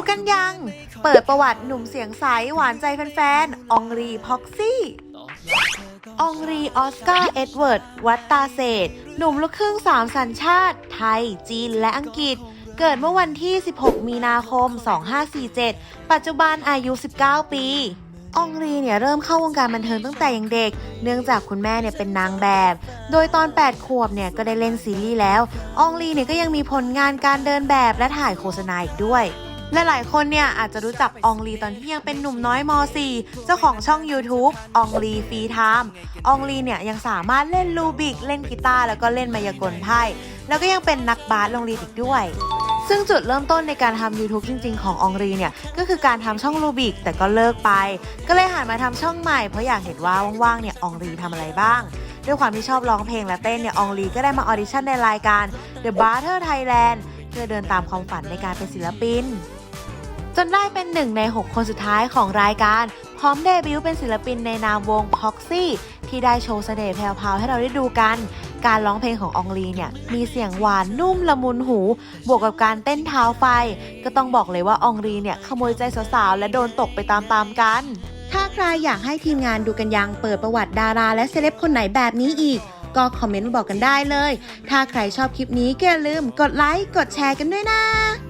รู้กันยัง เปิดประวัติหนุ่มเสียงใสหวานใจแฟนๆอองรีพ็อกซี่อองรีออสการ์เอ็ดเวิร์ด วัตตาเศษ หนุ่มลูกครึ่งสามสัญชาติ ไทย จีน และอังกฤษ เกิดเมื่อวันที่ 16 มีนาคม 2547 ปัจจุบันอายุ 19 ปีอองรีเนี่ยเริ่มเข้าวงการบันเทิงตั้งแต่ยังเด็ก เนื่องจากคุณแม่เนี่ยเป็นนางแบบ โดยตอน 8 ขวบเนี่ยก็ได้เล่นซีรีส์แล้วอองรีเนี่ยก็ยังมีผลงานการเดินแบบและถ่ายโฆษณาอีกด้วย และหลายคนเนี่ยอาจจะรู้จักอองลีตอนที่ยังเป็นหนุ่มน้อยม .4 เจ้าของช่อง YouTube อองลีฟรีไทม์อองลีเนี่ยยังสามารถเล่นลูบิก เล่นกีตาร์แล้วก็เล่นมายากลไพ่แล้วก็ยังเป็นนักบาสโรงเรียนอีกด้วยซึ่งจุดเริ่มต้นในการทำ YouTube จริง ๆ ขององรีเนี่ย ก็คือการทำช่องลูบิกแต่ก็เลิกไป ก็เลยหันมาทำช่องใหม่เพราะอยากเห็นว่าว่างๆเนี่ยองรีทำอะไรบ้าง ด้วยความที่ชอบร้องเพลงและเต้นเนี่ยอองรีก็ได้มาออดิชั่นในรายการ The Barter Thailand เพื่อเดินตามความฝันในการเป็นศิลปิน จนได้เป็นหนึ่งใน 6 คนสุดท้ายของรายการ พร้อมเดบิวต์เป็นศิลปินในนามวง Proxy ที่ได้โชว์เสน่ห์แผ่วๆให้เราได้ดูกัน การร้องเพลงขององลีเนี่ยมีเสียงหวานนุ่มละมุนหู บวกกับการเต้นเท้าไฟ ก็ต้องบอกเลยว่าอองลีเนี่ยขโมยใจสาวๆและโดนตกไปตามๆกัน ถ้าใครอยากให้ทีมงานดูกันยังเปิดประวัติดาราและเซเลบคนไหนแบบนี้อีก ก็คอมเมนต์มาบอกกันได้เลย ถ้าใครชอบคลิปนี้ก็อย่าลืมกดไลค์กดแชร์กันด้วยนะ